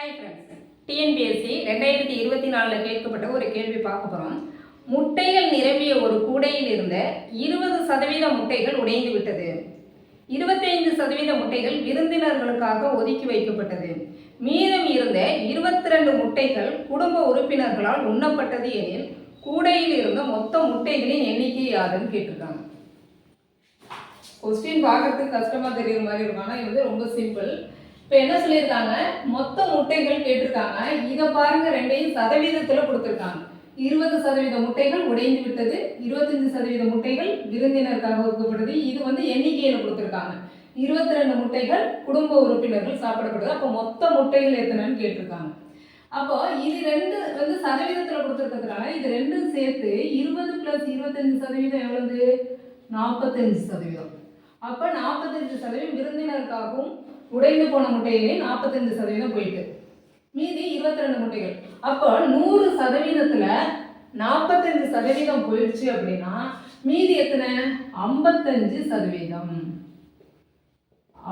Hi friends TNPSC ரெண்டாயிரத்தி இருபத்தி நாலில் கேட்கப்பட்ட ஒரு கேள்வி பார்க்க போகிறோம் முட்டைகள் நிரம்பிய ஒரு கூடையில் இருந்த இருபது சதவீத முட்டைகள் உடைந்து விட்டது. இருபத்தைந்து சதவீத முட்டைகள் விருந்தினர்களுக்காக ஒதுக்கி வைக்கப்பட்டது. மீதம் இருந்த இருபத்தி ரெண்டு முட்டைகள் குடும்ப உறுப்பினர்களால் உண்ணப்பட்டது எனில் கூடையில் இருந்த மொத்த முட்டைகளின் எண்ணிக்கை யாருன்னு கேட்டிருக்காங்க. கொஸ்டின் பார்க்கறதுக்கு கஷ்டமாக தெரியுற மாதிரி இருக்கும். ஆனால் இது வந்து ரொம்ப சிம்பிள் இப்போ என்ன சொல்லியிருக்காங்க? மொத்த முட்டைகள் கேட்டிருக்காங்க. இதை பாருங்க ரெண்டையும் சதவீதத்துல கொடுத்துருக்காங்க. இருபது சதவீத முட்டைகள் உடைந்து விட்டது. இருபத்தஞ்சு சதவீத முட்டைகள் விருந்தினருக்காக ஒதுக்கப்பட்டது இது வந்து எண்ணிக்கையில கொடுத்துருக்காங்க. இருபத்தி ரெண்டு முட்டைகள் குடும்ப உறுப்பினர்கள் சாப்பிடப்படுது. அப்போ மொத்த முட்டைகள் எத்தனைன்னு கேட்டிருக்காங்க. அப்போ இது ரெண்டு வந்து சதவீதத்துல கொடுத்துருக்கிறதுனால இது ரெண்டும் சேர்த்து இருபது பிளஸ் இருபத்தஞ்சு சதவீதம் எவ்வளவு? நாற்பத்தஞ்சு சதவீதம். அப்போ நாற்பத்தஞ்சு சதவீதம் விருந்தினருக்காகவும் உடைந்து போன முட்டையிலே நாற்பத்தஞ்சு சதவீதம் போயிட்டு. மீதி இருபத்தி ரெண்டு முட்டைகள். அப்போ நூறு சதவீதத்துல நாற்பத்தஞ்சு சதவீதம் போயிடுச்சு அப்படின்னா மீதி எத்தனை? ஐம்பத்தஞ்சு சதவீதம்.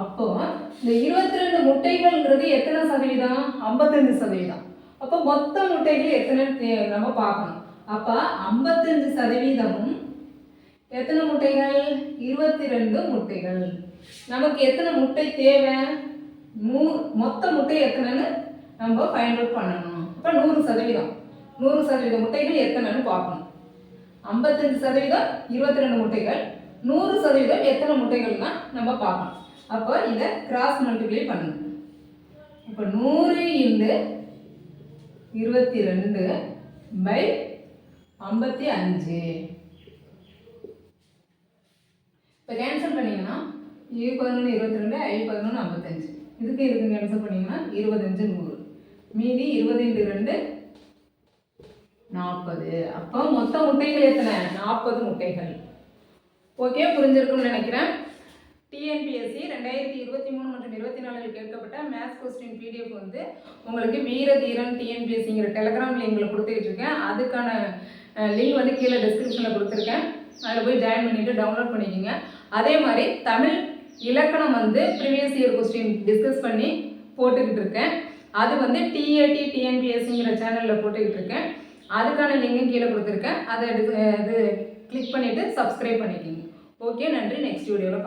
அப்போ இந்த இருபத்தி ரெண்டு முட்டைகள்ங்கிறது எத்தனை சதவீதம்? ஐம்பத்தஞ்சு சதவீதம். அப்போ மொத்த முட்டைகள் எத்தனை நம்ம பார்க்கணும். அப்போ ஐம்பத்தஞ்சு சதவீதமும் எத்தனை முட்டைகள்? இருபத்தி ரெண்டு முட்டைகள். நமக்கு எத்தனை முட்டை தேவை? நூ மொத்த முட்டை எத்தனைன்னு நம்ம ஃபைண்ட் அவுட் பண்ணணும். அப்போ நூறு சதவீதம். நூறு சதவீத முட்டைகள் எத்தனைன்னு பார்க்கணும். ஐம்பத்தஞ்சு சதவீதம் இருபத்தி ரெண்டு முட்டைகள். நூறு சதவீதம் எத்தனை முட்டைகள்னா நம்ம பார்க்கணும். அப்போ இதை கிராஸ் மல்டிப்ளை பண்ணணும். இப்போ நூறு இன்டு இருபத்தி ரெண்டு பை ஐம்பத்தி அஞ்சு. இப்போ கேன்சல் பண்ணிங்கன்னா ஏ பதினொன்று இருபத்தி ரெண்டு ஐ பதினொன்று ஐம்பத்தஞ்சு. இதுக்கு இதுக்கு கேன்சல் பண்ணிங்கன்னா இருபத்தஞ்சு நூறு. மீதி இருபது இன்டு ரெண்டு நாற்பது. அப்போ மொத்த முட்டைகள் எத்தனை? நாற்பது முட்டைகள். ஓகே புரிஞ்சிருக்கும்னு நினைக்கிறேன். டிஎன்பிஎஸ்சி ரெண்டாயிரத்தி இருபத்தி மூணு மற்றும் இருபத்தி நாலில் கேட்கப்பட்ட மேத்ஸ் கொஸ்டின் பிடிஎஃப் வந்து உங்களுக்கு வீர தீரன் டிஎன்பிஎஸ்சிங்கிற டெலகிராம் லிங்கில் கொடுத்துக்கிட்டு இருக்கேன். அதுக்கான லிங்க் வந்து கீழே டிஸ்கிரிப்ஷனில் கொடுத்துருக்கேன். அதில் போய் ஜாயின் பண்ணிவிட்டு டவுன்லோட் பண்ணிக்கோங்க. அதே மாதிரி தமிழ் இலக்கணம் வந்து ப்ரீவியஸ் இயர் கொஸ்டின் டிஸ்கஸ் பண்ணி போட்டுக்கிட்டு இருக்கேன். அது வந்து டிஏடி டிஎன்பிஎஸ்சிங்கிற சேனலில் போட்டுக்கிட்டு இருக்கேன். அதுக்கான லிங்கும் கீழே கொடுத்துருக்கேன். அதை இது கிளிக் பண்ணிவிட்டு சப்ஸ்கிரைப் பண்ணிக்கிங்க. ஓகே நன்றி. நெக்ஸ்ட் வீடியோவில் பார்க்கலாம்